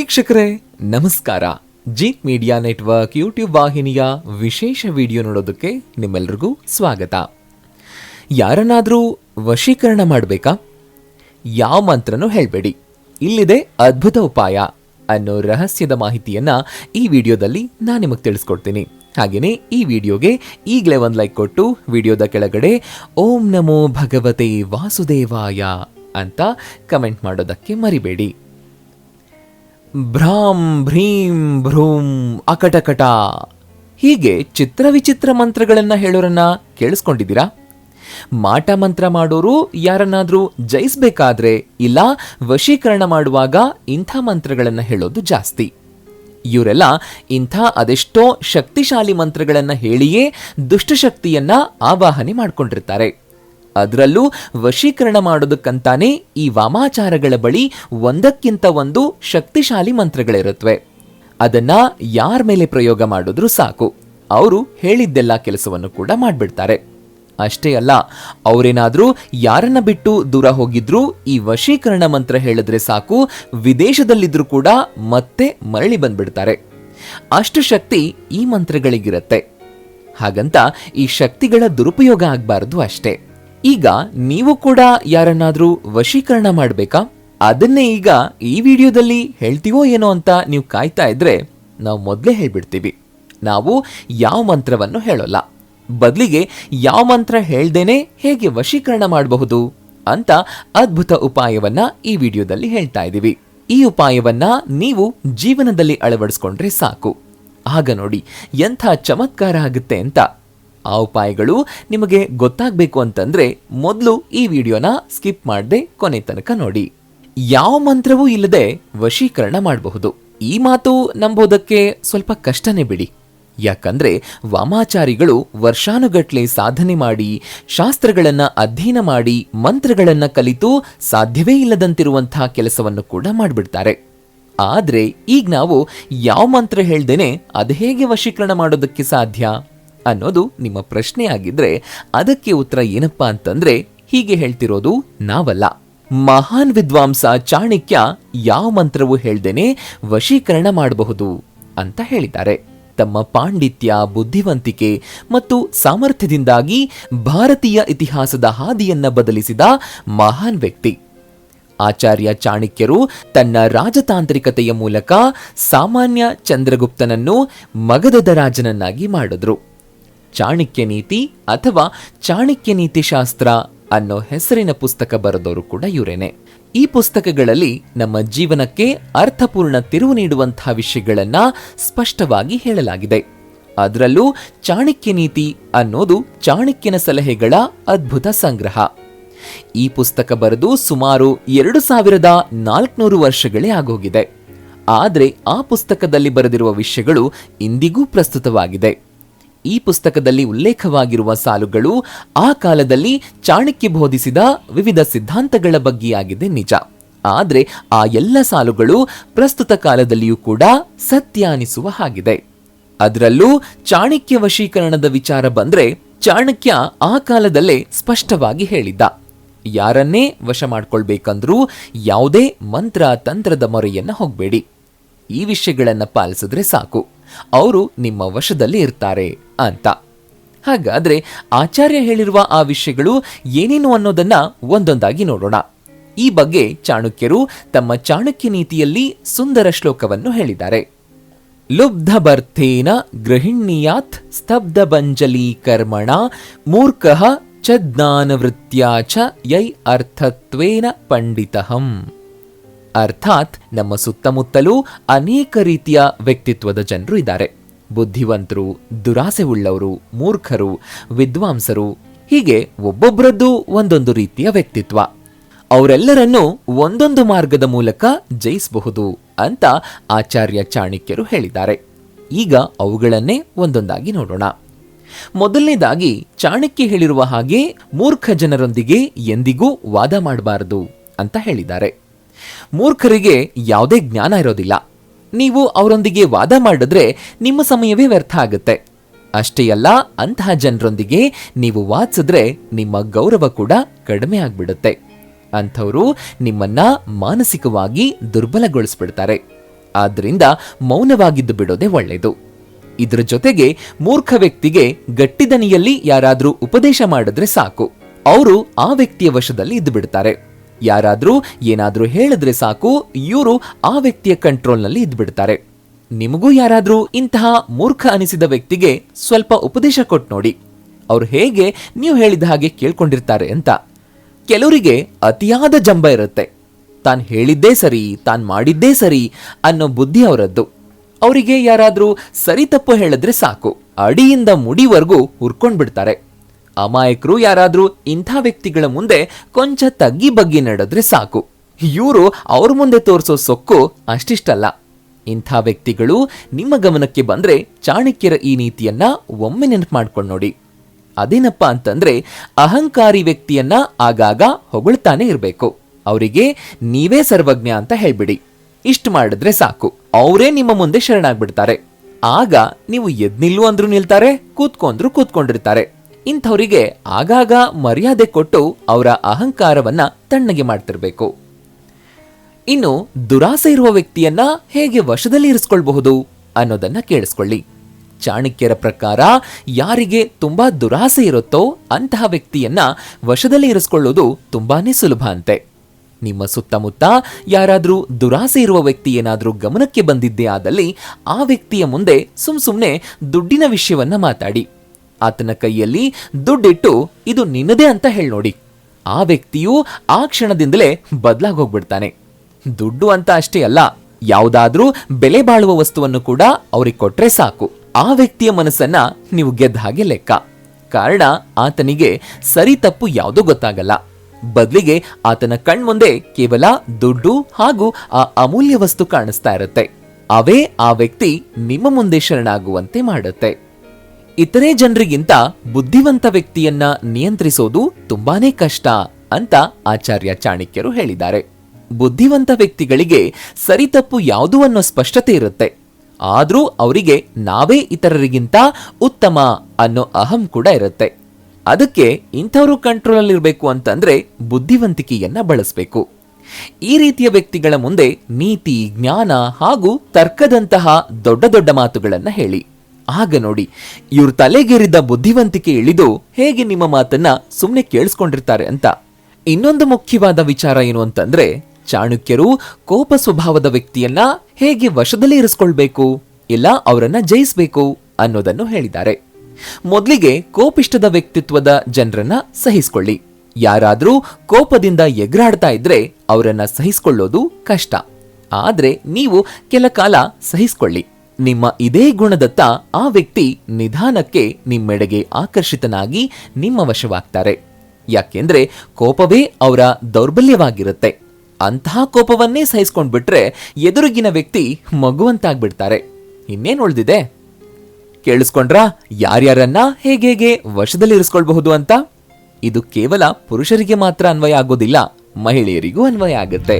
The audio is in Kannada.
ವೀಕ್ಷಕರೇ, ನಮಸ್ಕಾರ. ಜೀತ್ ಮೀಡಿಯಾ ನೆಟ್ವರ್ಕ್ ಯೂಟ್ಯೂಬ್ ವಾಹಿನಿಯ ವಿಶೇಷ ವಿಡಿಯೋ ನೋಡೋದಕ್ಕೆ ನಿಮ್ಮೆಲ್ರಿಗೂ ಸ್ವಾಗತ. ಯಾರನ್ನಾದರೂ ವಶೀಕರಣ ಮಾಡಬೇಕಾ? ಯಾವ ಮಂತ್ರನೂ ಹೇಳಬೇಡಿ. ಇಲ್ಲಿದೆ ಅದ್ಭುತ ಉಪಾಯ ಅನ್ನೋ ರಹಸ್ಯದ ಮಾಹಿತಿಯನ್ನು ಈ ವಿಡಿಯೋದಲ್ಲಿ ನಾನು ನಿಮಗೆ ತಿಳಿಸ್ಕೊಡ್ತೀನಿ. ಹಾಗೆಯೇ ಈ ವಿಡಿಯೋಗೆ ಈಗಲೇ ಒಂದು ಲೈಕ್ ಕೊಟ್ಟು ವಿಡಿಯೋದ ಕೆಳಗಡೆ ಓಂ ನಮೋ ಭಗವತೆ ವಾಸುದೇವಾಯ ಅಂತ ಕಮೆಂಟ್ ಮಾಡೋದಕ್ಕೆ ಮರಿಬೇಡಿ. ಭ್ರಾಂ ಭ್ರೀಂ ಭ್ರೂಂ ಅಕಟಕಟ. ಹೀಗೆ ಚಿತ್ರ ವಿಚಿತ್ರ ಮಂತ್ರಗಳನ್ನ ಹೇಳೋರನ್ನ ಕೇಳಿಸ್ಕೊಂಡಿದ್ದೀರಾ? ಮಾಟ ಮಂತ್ರ ಮಾಡೋರು ಯಾರನ್ನಾದರೂ ಜಯಿಸಬೇಕಾದ್ರೆ ಇಲ್ಲ ವಶೀಕರಣ ಮಾಡುವಾಗ ಇಂಥ ಮಂತ್ರಗಳನ್ನು ಹೇಳೋದು ಜಾಸ್ತಿ. ಇವರೆಲ್ಲ ಇಂಥ ಅದೆಷ್ಟೋ ಶಕ್ತಿಶಾಲಿ ಮಂತ್ರಗಳನ್ನು ಹೇಳಿಯೇ ದುಷ್ಟಶಕ್ತಿಯನ್ನ ಆವಾಹನೆ ಮಾಡ್ಕೊಂಡಿರ್ತಾರೆ. ಅದರಲ್ಲೂ ವಶೀಕರಣ ಮಾಡೋದಕ್ಕಂತಾನೆ ಈ ವಾಮಾಚಾರಗಳ ಬಳಿ ಒಂದಕ್ಕಿಂತ ಒಂದು ಶಕ್ತಿಶಾಲಿ ಮಂತ್ರಗಳಿರುತ್ತವೆ ಅದನ್ನ ಯಾರ ಮೇಲೆ ಪ್ರಯೋಗ ಮಾಡಿದ್ರು ಸಾಕು. ಅವರು ಹೇಳಿದ್ದೆಲ್ಲ ಕೆಲಸವನ್ನು ಕೂಡ ಮಾಡಿಬಿಡ್ತಾರೆ. ಅಷ್ಟೇ ಅಲ್ಲ, ಅವರೇನಾದರೂ ಯಾರನ್ನ ಬಿಟ್ಟು ದೂರ ಹೋಗಿದ್ರು ಈ ವಶೀಕರಣ ಮಂತ್ರ ಹೇಳಿದ್ರೆ ಸಾಕು ವಿದೇಶದಲ್ಲಿದ್ದರೂ ಕೂಡ ಮತ್ತೆ ಮರಳಿ ಬಂದ್ಬಿಡ್ತಾರೆ. ಅಷ್ಟು ಶಕ್ತಿ ಈ ಮಂತ್ರಗಳಿಗಿರುತ್ತೆ. ಹಾಗಂತ ಈ ಶಕ್ತಿಗಳ ದುರುಪಯೋಗ ಆಗಬಾರದು ಅಷ್ಟೇ. ಈಗ ನೀವು ಕೂಡ ಯಾರನ್ನಾದ್ರೂ ವಶೀಕರಣ ಮಾಡಬೇಕಾ? ಅದನ್ನೇ ಈಗ ಈ ವಿಡಿಯೋದಲ್ಲಿ ಹೇಳ್ತೀವೋ ಏನೋ ಅಂತ ನೀವು ಕಾಯ್ತಾ ಇದ್ರೆ ನಾವು ಮೊದಲೇ ಹೇಳ್ಬಿಡ್ತೀವಿ. ನಾವು ಯಾವ ಮಂತ್ರವನ್ನು ಹೇಳೋಲ್ಲ. ಬದಲಿಗೆ ಯಾವ ಮಂತ್ರ ಹೇಳ್ದೇನೆ ಹೇಗೆ ವಶೀಕರಣ ಮಾಡಬಹುದು ಅಂತ ಅದ್ಭುತ ಉಪಾಯವನ್ನ ಈ ವಿಡಿಯೋದಲ್ಲಿ ಹೇಳ್ತಾ ಇದ್ದೀವಿ ಈ ಉಪಾಯವನ್ನ ನೀವು ಜೀವನದಲ್ಲಿ ಅಳವಡಿಸ್ಕೊಂಡ್ರೆ ಸಾಕು. ಆಗ ನೋಡಿ ಎಂಥ ಚಮತ್ಕಾರ ಆಗುತ್ತೆ ಅಂತ. ಆ ಉಪಾಯಗಳು ನಿಮಗೆ ಗೊತ್ತಾಗಬೇಕು ಅಂತಂದ್ರೆ ಮೊದಲು ಈ ವಿಡಿಯೋನ ಸ್ಕಿಪ್ ಮಾಡದೆ ಕೊನೆ ತನಕ ನೋಡಿ. ಯಾವ ಮಂತ್ರವೂ ಇಲ್ಲದೆ ವಶೀಕರಣ ಮಾಡಬಹುದು. ಈ ಮಾತು ನಂಬೋದಕ್ಕೆ ಸ್ವಲ್ಪ ಕಷ್ಟನೇ ಬಿಡಿ. ಯಾಕಂದ್ರೆ ವಾಮಾಚಾರಿಗಳು ವರ್ಷಾನುಗಟ್ಲೆ ಸಾಧನೆ ಮಾಡಿ, ಶಾಸ್ತ್ರಗಳನ್ನು ಅಧ್ಯಯನ ಮಾಡಿ, ಮಂತ್ರಗಳನ್ನು ಕಲಿತು ಸಾಧ್ಯವೇ ಇಲ್ಲದಂತಿರುವಂತಹ ಕೆಲಸವನ್ನು ಕೂಡ ಮಾಡಿಬಿಡ್ತಾರೆ. ಆದ್ರೆ ಈಗ ನಾವು ಯಾವ ಮಂತ್ರ ಹೇಳ್ದೇನೆ ಅದು ಹೇಗೆ ವಶೀಕರಣ ಮಾಡೋದಕ್ಕೆ ಸಾಧ್ಯ? ಅನ್ನೋದು ನಿಮ್ಮ ಪ್ರಶ್ನೆ ಆಗಿದ್ರೆ ಅದಕ್ಕೆ ಉತ್ತರ ಏನಪ್ಪ ಅಂತಂದ್ರೆ ಹೀಗೆ ಹೇಳ್ತಿರೋದು ನಾವಲ್ಲ. ಮಹಾನ್ ವಿದ್ವಾಂಸ ಚಾಣಕ್ಯ ಯಾವ ಮಂತ್ರವು ಹೇಳ್ದೇನೆ ವಶೀಕರಣ ಮಾಡಬಹುದು ಅಂತ ಹೇಳಿದ್ದಾರೆ. ತಮ್ಮ ಪಾಂಡಿತ್ಯ, ಬುದ್ಧಿವಂತಿಕೆ ಮತ್ತು ಸಾಮರ್ಥ್ಯದಿಂದಾಗಿ ಭಾರತೀಯ ಇತಿಹಾಸದ ಹಾದಿಯನ್ನ ಬದಲಿಸಿದ ಮಹಾನ್ ವ್ಯಕ್ತಿ. ಆಚಾರ್ಯ ಚಾಣಕ್ಯರು ತನ್ನ ರಾಜತಾಂತ್ರಿಕತೆಯ ಮೂಲಕ ಸಾಮಾನ್ಯ ಚಂದ್ರಗುಪ್ತನನ್ನು ಮಗಧದ ರಾಜನನ್ನಾಗಿ ಮಾಡಿದ್ರು. ಚಾಣಕ್ಯ ನೀತಿ ಅಥವಾ ಚಾಣಕ್ಯ ನೀತಿ ಶಾಸ್ತ್ರ ಅನ್ನೋ ಹೆಸರಿನ ಪುಸ್ತಕ ಬರೆದವರು ಕೂಡ ಇವರೇನೆ. ಈ ಪುಸ್ತಕಗಳಲ್ಲಿ ನಮ್ಮ ಜೀವನಕ್ಕೆ ಅರ್ಥಪೂರ್ಣ ತಿರುವು ನೀಡುವಂತಹ ವಿಷಯಗಳನ್ನ ಸ್ಪಷ್ಟವಾಗಿ ಹೇಳಲಾಗಿದೆ. ಅದರಲ್ಲೂ ಚಾಣಕ್ಯ ನೀತಿ ಅನ್ನೋದು ಚಾಣಕ್ಯನ ಸಲಹೆಗಳ ಅದ್ಭುತ ಸಂಗ್ರಹ. ಈ ಪುಸ್ತಕ ಬರೆದು ಸುಮಾರು ಎರಡು ಸಾವಿರದ ನಾಲ್ಕುನೂರು ವರ್ಷಗಳೇ ಆಗೋಗಿದೆ. ಆದರೆ ಆ ಪುಸ್ತಕದಲ್ಲಿ ಬರೆದಿರುವ ವಿಷಯಗಳು ಇಂದಿಗೂ ಪ್ರಸ್ತುತವಾಗಿದೆ. ಈ ಪುಸ್ತಕದಲ್ಲಿ ಉಲ್ಲೇಖವಾಗಿರುವ ಸಾಲುಗಳು ಆ ಕಾಲದಲ್ಲಿ ಚಾಣಕ್ಯ ಬೋಧಿಸಿದ ವಿವಿಧ ಸಿದ್ಧಾಂತಗಳ ಬಗ್ಗೆಯಾಗಿದೆ ನಿಜ. ಆದರೆ ಆ ಎಲ್ಲ ಸಾಲುಗಳು ಪ್ರಸ್ತುತ ಕಾಲದಲ್ಲಿಯೂ ಕೂಡ ಸತ್ಯ ಅನಿಸುವ ಹಾಗಿದೆ. ಅದರಲ್ಲೂ ಚಾಣಕ್ಯ ವಶೀಕರಣದ ವಿಚಾರ ಬಂದ್ರೆ ಚಾಣಕ್ಯ ಆ ಕಾಲದಲ್ಲೇ ಸ್ಪಷ್ಟವಾಗಿ ಹೇಳಿದ್ದ. ಯಾರನ್ನೇ ವಶ ಮಾಡ್ಕೊಳ್ಬೇಕಂದ್ರೂ ಯಾವುದೇ ಮಂತ್ರ ತಂತ್ರದ ಮೊರೆಯನ್ನ ಹೋಗಬೇಡಿ. ಈ ವಿಷಯಗಳನ್ನ ಪಾಲಿಸಿದ್ರೆ ಸಾಕು. ಅವರು ನಿಮ್ಮ ವಶದಲ್ಲಿ ಇರ್ತಾರೆ ಅಂತ. ಹಾಗಾದ್ರೆ ಆಚಾರ್ಯ ಹೇಳಿರುವ ಆ ವಿಷಯಗಳು ಏನೇನು ಅನ್ನೋದನ್ನ ಒಂದೊಂದಾಗಿ ನೋಡೋಣ. ಈ ಬಗ್ಗೆ ಚಾಣಕ್ಯರು ತಮ್ಮ ಚಾಣಕ್ಯ ನೀತಿಯಲ್ಲಿ ಸುಂದರ ಶ್ಲೋಕವನ್ನು ಹೇಳಿದ್ದಾರೆ. ಲುಬ್ಧ ಬರ್ಥೇನ ಗೃಹಿಣ್ಯಾತ್ ಸ್ತಬ್ಧ ಬಂಜಲಿ ಕರ್ಮಣ ಮೂರ್ಖಃ ಚ ಜ್ಞಾನವೃತ್ಯಾ ಚ ಯೈ ಅರ್ಥತ್ವೇನ ಪಂಡಿತಹಂ. ಅರ್ಥಾತ್ ನಮ್ಮ ಸುತ್ತಮುತ್ತಲೂ ಅನೇಕ ರೀತಿಯ ವ್ಯಕ್ತಿತ್ವದ ಜನರು ಇದ್ದಾರೆ. ಬುದ್ಧಿವಂತರು, ದುರಾಸೆ ಉಳ್ಳವರು, ಮೂರ್ಖರು, ವಿದ್ವಾಂಸರು, ಹೀಗೆ ಒಬ್ಬೊಬ್ಬರದ್ದು ಒಂದೊಂದು ರೀತಿಯ ವ್ಯಕ್ತಿತ್ವ. ಅವರೆಲ್ಲರನ್ನೂ ಒಂದೊಂದು ಮಾರ್ಗದ ಮೂಲಕ ಜಯಿಸಬಹುದು ಅಂತ ಆಚಾರ್ಯ ಚಾಣಕ್ಯರು ಹೇಳಿದ್ದಾರೆ. ಈಗ ಅವುಗಳನ್ನೇ ಒಂದೊಂದಾಗಿ ನೋಡೋಣ. ಮೊದಲನೇದಾಗಿ ಚಾಣಕ್ಯ ಹೇಳಿರುವ ಹಾಗೆ ಮೂರ್ಖ ಜನರೊಂದಿಗೆ ಎಂದಿಗೂ ವಾದ ಮಾಡಬಾರದು ಅಂತ ಹೇಳಿದ್ದಾರೆ. ಮೂರ್ಖರಿಗೆ ಯಾವುದೇ ಜ್ಞಾನ ಇರೋದಿಲ್ಲ. ನೀವು ಅವರೊಂದಿಗೆ ವಾದ ಮಾಡಿದ್ರೆ ನಿಮ್ಮ ಸಮಯವೇ ವ್ಯರ್ಥ ಆಗುತ್ತೆ. ಅಷ್ಟೇ ಅಲ್ಲ, ಅಂತಹ ಜನರೊಂದಿಗೆ ನೀವು ವಾದಿಸಿದ್ರೆ ನಿಮ್ಮ ಗೌರವ ಕೂಡ ಕಡಿಮೆ ಆಗ್ಬಿಡುತ್ತೆ. ಅಂಥವರು ನಿಮ್ಮನ್ನ ಮಾನಸಿಕವಾಗಿ ದುರ್ಬಲಗೊಳಿಸ್ಬಿಡ್ತಾರೆ. ಆದ್ದರಿಂದ ಮೌನವಾಗಿದ್ದು ಬಿಡೋದೇ ಒಳ್ಳೆಯದು ಇದರ ಜೊತೆಗೆ ಮೂರ್ಖ ವ್ಯಕ್ತಿಗೆ ಗಟ್ಟಿದನಿಯಲ್ಲಿ ಯಾರಾದರೂ ಉಪದೇಶ ಮಾಡಿದ್ರೆ ಸಾಕು. ಅವರು ಆ ವ್ಯಕ್ತಿಯ ವಶದಲ್ಲಿ ಇದ್ದು ಬಿಡ್ತಾರೆ ಯಾರಾದ್ರೂ ಏನಾದರೂ ಹೇಳಿದ್ರೆ ಸಾಕು, ಇವರು ಆ ವ್ಯಕ್ತಿಯ ಕಂಟ್ರೋಲ್ನಲ್ಲಿ ಇದ್ಬಿಡ್ತಾರೆ. ನಿಮಗೂ ಯಾರಾದರೂ ಇಂತಹ ಮೂರ್ಖ ಅನಿಸಿದ ವ್ಯಕ್ತಿಗೆ ಸ್ವಲ್ಪ ಉಪದೇಶ ಕೊಟ್ಟು ನೋಡಿ. ಅವ್ರು ಹೇಗೆ ನೀವು ಹೇಳಿದ ಹಾಗೆ ಕೇಳ್ಕೊಂಡಿರ್ತಾರೆ ಅಂತ. ಕೆಲವರಿಗೆ ಅತಿಯಾದ ಜಂಬ ಇರುತ್ತೆ. ತಾನು ಹೇಳಿದ್ದೇ ಸರಿ, ತಾನು ಮಾಡಿದ್ದೇ ಸರಿ ಅನ್ನೋ ಬುದ್ಧಿ ಅವರದ್ದು. ಅವರಿಗೆ ಯಾರಾದರೂ ಸರಿ ತಪ್ಪು ಹೇಳಿದ್ರೆ ಸಾಕು. ಅಡಿಯಿಂದ ಮುಡಿವರೆಗೂ ಹುರ್ಕೊಂಡ್ಬಿಡ್ತಾರೆ. ಅಮಾಯಕರು ಯಾರಾದರೂ ಇಂಥ ವ್ಯಕ್ತಿಗಳ ಮುಂದೆ ಕೊಂಚ ತಗ್ಗಿ ಬಗ್ಗಿ ನಡೆದ್ರೆ ಸಾಕು. ಇವರು ಅವ್ರ ಮುಂದೆ ತೋರಿಸೋ ಸೊಕ್ಕು ಅಷ್ಟಿಷ್ಟಲ್ಲ. ಇಂಥ ವ್ಯಕ್ತಿಗಳು ನಿಮ್ಮ ಗಮನಕ್ಕೆ ಬಂದರೆ ಚಾಣಕ್ಯರ ಈ ನೀತಿಯನ್ನ ಒಮ್ಮೆ ನೆನಪು ಮಾಡ್ಕೊಂಡು ನೋಡಿ. ಅದೇನಪ್ಪ ಅಂತಂದ್ರೆ ಅಹಂಕಾರಿ ವ್ಯಕ್ತಿಯನ್ನ ಆಗಾಗ ಹೊಗಳ್ತಾನೆ ಇರಬೇಕು. ಅವರಿಗೆ ನೀವೇ ಸರ್ವಜ್ಞ ಅಂತ ಹೇಳ್ಬಿಡಿ. ಇಷ್ಟು ಮಾಡಿದ್ರೆ ಸಾಕು. ಅವರೇ ನಿಮ್ಮ ಮುಂದೆ ಶರಣಾಗ್ಬಿಡ್ತಾರೆ. ಆಗ ನೀವು ಎದ್ ನಿಲ್ಲು ಅಂದ್ರೂ ನಿಲ್ತಾರೆ, ಕೂತ್ಕೊಂಡ್ರು ಕೂತ್ಕೊಂಡಿರ್ತಾರೆ. ಇಂಥವರಿಗೆ ಆಗಾಗ ಮರ್ಯಾದೆ ಕೊಟ್ಟು ಅವರ ಅಹಂಕಾರವನ್ನ ತಣ್ಣಗೆ ಮಾಡ್ತಿರ್ಬೇಕು. ಇನ್ನು ದುರಾಸೆ ಇರುವ ವ್ಯಕ್ತಿಯನ್ನ ಹೇಗೆ ವಶದಲ್ಲಿ ಇರಿಸ್ಕೊಳ್ಬಹುದು ಅನ್ನೋದನ್ನ ಕೇಳಿಸ್ಕೊಳ್ಳಿ. ಚಾಣಕ್ಯರ ಪ್ರಕಾರ ಯಾರಿಗೆ ತುಂಬಾ ದುರಾಸೆ ಇರುತ್ತೋ ಅಂತಹ ವ್ಯಕ್ತಿಯನ್ನ ವಶದಲ್ಲಿ ಇರಿಸ್ಕೊಳ್ಳೋದು ತುಂಬಾನೇ ಸುಲಭ ಅಂತೆ. ನಿಮ್ಮ ಸುತ್ತಮುತ್ತ ಯಾರಾದರೂ ದುರಾಸೆ ಇರುವ ವ್ಯಕ್ತಿ ಏನಾದರೂ ಗಮನಕ್ಕೆ ಬಂದಿದ್ದೇ ಆದಲ್ಲಿ ಆ ವ್ಯಕ್ತಿಯ ಮುಂದೆ ಸುಮ್ ಸುಮ್ಮನೆ ದುಡ್ಡಿನ ವಿಷಯವನ್ನ ಮಾತಾಡಿ. ಆತನ ಕೈಯಲ್ಲಿ ದುಡ್ಡಿಟ್ಟು, ಇದು ನಿನ್ನದೇ ಅಂತ ಹೇಳಿ ನೋಡಿ. ಆ ವ್ಯಕ್ತಿಯು ಆ ಕ್ಷಣದಿಂದಲೇ ಬದಲಾಗೋಗ್ಬಿಡ್ತಾನೆ. ದುಡ್ಡು ಅಂತ ಅಷ್ಟೇ ಅಲ್ಲ, ಯಾವುದಾದ್ರೂ ಬೆಲೆ ಬಾಳುವ ವಸ್ತುವನ್ನು ಕೂಡ ಅವ್ರಿಗೆ ಕೊಟ್ರೆ ಸಾಕು. ಆ ವ್ಯಕ್ತಿಯ ಮನಸ್ಸನ್ನ ನೀವು ಗೆದ್ದ ಹಾಗೆ ಲೆಕ್ಕ. ಕಾರಣ, ಆತನಿಗೆ ಸರಿ ತಪ್ಪು ಯಾವುದೂ ಗೊತ್ತಾಗಲ್ಲ. ಬದಲಿಗೆ ಆತನ ಕಣ್ಮುಂದೆ ಕೇವಲ ದುಡ್ಡು ಹಾಗೂ ಆ ಅಮೂಲ್ಯ ವಸ್ತು ಕಾಣಿಸ್ತಾ ಇರುತ್ತೆ. ಅವೇ ಆ ವ್ಯಕ್ತಿ ನಿಮ್ಮ ಮುಂದೆ ಶರಣಾಗುವಂತೆ ಮಾಡುತ್ತೆ. ಇತರೆ ಜನರಿಗಿಂತ ಬುದ್ಧಿವಂತ ವ್ಯಕ್ತಿಯನ್ನ ನಿಯಂತ್ರಿಸೋದು ತುಂಬಾನೇ ಕಷ್ಟ ಅಂತ ಆಚಾರ್ಯ ಚಾಣಕ್ಯರು ಹೇಳಿದ್ದಾರೆ. ಬುದ್ಧಿವಂತ ವ್ಯಕ್ತಿಗಳಿಗೆ ಸರಿ ತಪ್ಪು ಯಾವುದು ಅನ್ನೋ ಸ್ಪಷ್ಟತೆ ಇರುತ್ತೆ. ಆದ್ರೂ ಅವರಿಗೆ ನಾವೇ ಇತರರಿಗಿಂತ ಉತ್ತಮ ಅನ್ನೋ ಅಹಂ ಕೂಡ ಇರುತ್ತೆ. ಅದಕ್ಕೆ ಇಂಥವರು ಕಂಟ್ರೋಲ್ ಇರಬೇಕು ಅಂತಂದ್ರೆ ಬುದ್ಧಿವಂತಿಕೆಯನ್ನ ಬಳಸಬೇಕು. ಈ ರೀತಿಯ ವ್ಯಕ್ತಿಗಳ ಮುಂದೆ ನೀತಿ, ಜ್ಞಾನ ಹಾಗೂ ತರ್ಕದಂತಹ ದೊಡ್ಡ ದೊಡ್ಡ ಮಾತುಗಳನ್ನ ಹೇಳಿ. ಆಗ ನೋಡಿ, ಇವ್ರ ತಲೆಗೇರಿದ ಬುದ್ಧಿವಂತಿಕೆ ಇಳಿದು ಹೇಗೆ ನಿಮ್ಮ ಮಾತನ್ನ ಸುಮ್ಮನೆ ಕೇಳಿಸ್ಕೊಂಡಿರ್ತಾರೆ ಅಂತ. ಇನ್ನೊಂದು ಮುಖ್ಯವಾದ ವಿಚಾರ ಏನು ಅಂತಂದ್ರೆ, ಚಾಣಕ್ಯರು ಕೋಪ ಸ್ವಭಾವದ ವ್ಯಕ್ತಿಯನ್ನ ಹೇಗೆ ವಶದಲ್ಲಿ ಇರಿಸ್ಕೊಳ್ಬೇಕು, ಇಲ್ಲ ಅವರನ್ನ ಜಯಿಸಬೇಕು ಅನ್ನೋದನ್ನು ಹೇಳಿದ್ದಾರೆ. ಮೊದಲಿಗೆ ಕೋಪಿಷ್ಟದ ವ್ಯಕ್ತಿತ್ವದ ಜನರನ್ನ ಸಹಿಸಿಕೊಳ್ಳಿ. ಯಾರಾದರೂ ಕೋಪದಿಂದ ಎಗ್ರಾಡ್ತಾ ಇದ್ರೆ ಅವರನ್ನ ಸಹಿಸ್ಕೊಳ್ಳೋದು ಕಷ್ಟ. ಆದರೆ ನೀವು ಕೆಲ ಕಾಲ ಸಹಿಸ್ಕೊಳ್ಳಿ. ನಿಮ್ಮ ಇದೇ ಗುಣದತ್ತ ಆ ವ್ಯಕ್ತಿ ನಿಧಾನಕ್ಕೆ ನಿಮ್ಮೆಡೆಗೆ ಆಕರ್ಷಿತನಾಗಿ ನಿಮ್ಮ ವಶವಾಗ್ತಾರೆ. ಯಾಕೆಂದ್ರೆ ಕೋಪವೇ ಅವರ ದೌರ್ಬಲ್ಯವಾಗಿರುತ್ತೆ. ಅಂತಹ ಕೋಪವನ್ನೇ ಸಹಿಸ್ಕೊಂಡ್ಬಿಟ್ರೆ ಎದುರುಗಿನ ವ್ಯಕ್ತಿ ಮಗುವಂತಾಗ್ಬಿಡ್ತಾರೆ. ಇನ್ನೇನು ಉಳ್ದಿದೆ? ಕೇಳಿಸ್ಕೊಂಡ್ರಾ? ಯಾರ್ಯಾರನ್ನ ಹೇಗೆ ವಶದಲ್ಲಿ ಇರಿಸ್ಕೊಳ್ಬಹುದು ಅಂತ? ಇದು ಕೇವಲ ಪುರುಷರಿಗೆ ಮಾತ್ರ ಅನ್ವಯ ಆಗೋದಿಲ್ಲ, ಮಹಿಳೆಯರಿಗೂ ಅನ್ವಯ ಆಗುತ್ತೆ.